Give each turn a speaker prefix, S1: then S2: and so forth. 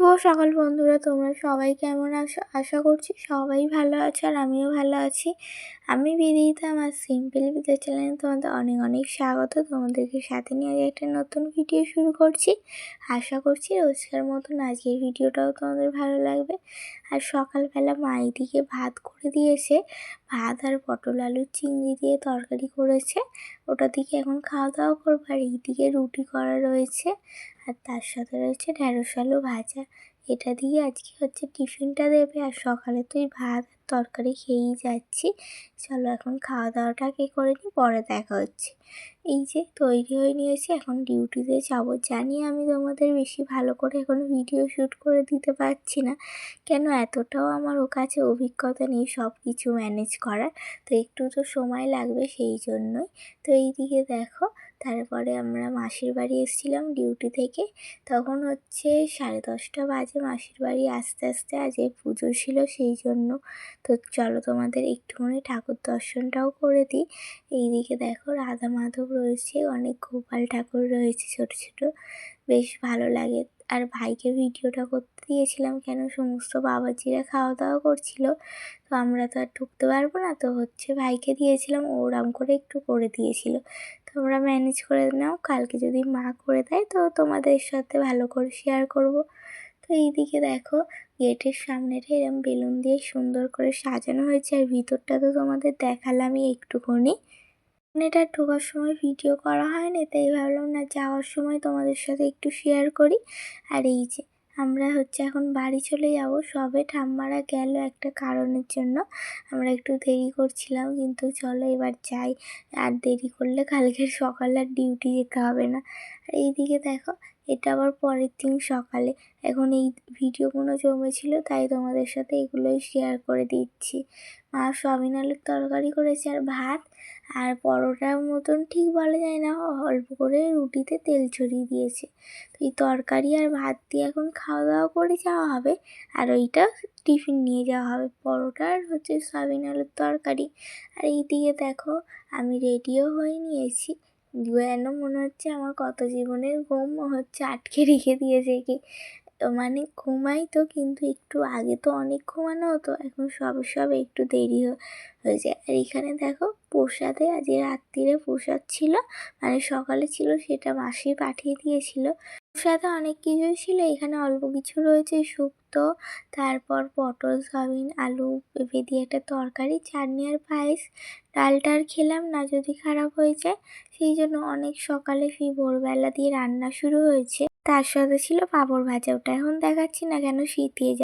S1: শুভ সকাল বন্ধুরা, তোমরা সবাই কেমন আছো? আশা করছি সবাই ভালো আছো আর আমিও ভালো আছি। আমি বিদিতা, আমার সিম্পল বিদ্যা চ্যানেলে তোমাদের অনেক অনেক স্বাগত। তোমাদেরকে সাথে নিয়ে আজ একটা নতুন ভিডিও শুরু করছি। আশা করছি রোজকার মতন আজকের ভিডিওটাও তোমাদের ভালো লাগবে। আর সকালবেলা মা এদিকে ভাত করে দিয়েছে। ভাত আর পটল আলু চিংড়ি দিয়ে তরকারি করেছে। ওটা দিকে এখন খাওয়া দাওয়া করব। আর এইদিকে রুটি করা রয়েছে। আর তার সাথে রয়েছে ঢ্যাঁড়স আলু ভাজা। এটা দিয়ে আজকে হচ্ছে টিফিনটা দেবে। আর সকালে তুই ভাত আর তরকারি খেয়েই যাচ্ছি। চলো এখন খাওয়া দাওয়াটা আগে করে নিই, পরে দেখা হচ্ছে। এই যে তৈরি হয়ে নিয়েছি, এখন ডিউটিতে যাব। জানি আমি তোমাদের বেশি ভালো করে এখন ভিডিও শ্যুট করে দিতে পারছি না। কেন এতটাও আমার ও কাছে অভিজ্ঞতা নেই সব কিছু ম্যানেজ করার। তো একটু তো সময় লাগবে সেই জন্যই। তো এই দিকে দেখো তারপরে আমরা মাসির বাড়ি এসেছিলাম ডিউটি থেকে। তখন হচ্ছে সাড়ে দশটা বাজে মাসির বাড়ি আস্তে আস্তে আজ এই পুজো ছিল সেই জন্য। তো চলো তোমাদের একটুখানি ঠাকুর দর্শনটাও করে দিই। এইদিকে দেখো রাধা মাধব রয়েছে, অনেক গোপাল ঠাকুর রয়েছে ছোট ছোট। বেশ ভালো লাগে। আর ভাইকে ভিডিওটা করতে দিয়েছিলাম কেন সমস্ত বাবাজিরা খাওয়া দাওয়া করছিল। তো আমরা তো আর ঢুকতে পারব না, তো হচ্ছে ভাইকে দিয়েছিলাম ওরাম করে একটু করে দিয়েছিল। তোমরা ম্যানেজ করে নাও। কালকে যদি মা করে দেয়, তো তোমাদের সাথে ভালো করে শেয়ার করব। তো এইদিকে দেখো, গেটের সামনেটা এরম বেলুন দিয়ে সুন্দর করে সাজানো হয়েছে, আর ভিতরটা তো তোমাদের দেখালামই একটুখানি। এটা ঢোকার সময় ভিডিও করা হয়নি, তাই ভাবলাম না, যাওয়ার সময় তোমাদের সাথে একটু শেয়ার করি। আর এই যে আমরা হচ্ছে এখন বাড়ি চলে যাব। সবে ঠাম্মারা গেল একটা কারণের জন্য। আমরা একটু দেরি করছিলাম, কিন্তু চলো এবার যাই। আর দেরি করলে কালকে সকালে আর ডিউটি যেতে হবে না। আর এইদিকে দেখো, এটা আবার পরের দিন সকালে। এখন এই ভিডিওগুলো জমেছিল, তাই তোমাদের সাথে এগুলোই শেয়ার করে দিচ্ছি। মা সয়াবিন আলুর তরকারি করেছে আর ভাত। আর পরোটার মতন ঠিক বলা যায় না। অল্প করে রুটিতে তেল ছড়িয়ে দিয়েছে। তো এই তরকারি আর ভাত দিয়ে এখন খাওয়া দাওয়া করে যাওয়া হবে। আর ওইটা টিফিন নিয়ে যাওয়া হবে। পরোটার হচ্ছে সয়াবিন আলুর তরকারি। আর এই দিকে দেখো, আমি রেডিও হয়ে নিয়েছি। যেন মনে হচ্ছে আমার কত জীবনের ঘুম হচ্ছে, আটকে রেখে দিয়েছে কি মানে ঘুমাই তো কিন্তু একটু আগে তো অনেক ঘুমানো হতো, এখন সব সব একটু দেরি হয়ে যায় আর এখানে দেখো প্রসাদে আজ রাত্রিরে প্রসাদ ছিল মানে সকালে ছিল সেটা মাসি পাঠিয়ে দিয়েছিল। প্রসাদে অনেক কিছুই ছিল। এখানে অল্প কিছু রয়েছে, শুক্তো, তারপর পটল, সয়াবিন, আলু, পেঁপে দিয়ে একটা তরকারি, চাটনি আর পায়েস। ডালটা আর খেলাম না, যদি খারাপ হয়ে যায়। সেই জন্য অনেক সকালে সেই ভোরবেলা দিয়ে রান্না শুরু হয়েছে। তার সাথে ছিল পাঁপড় ভাজা, ওটা এখন দেখাচ্ছি না কেন, শীত দিয়ে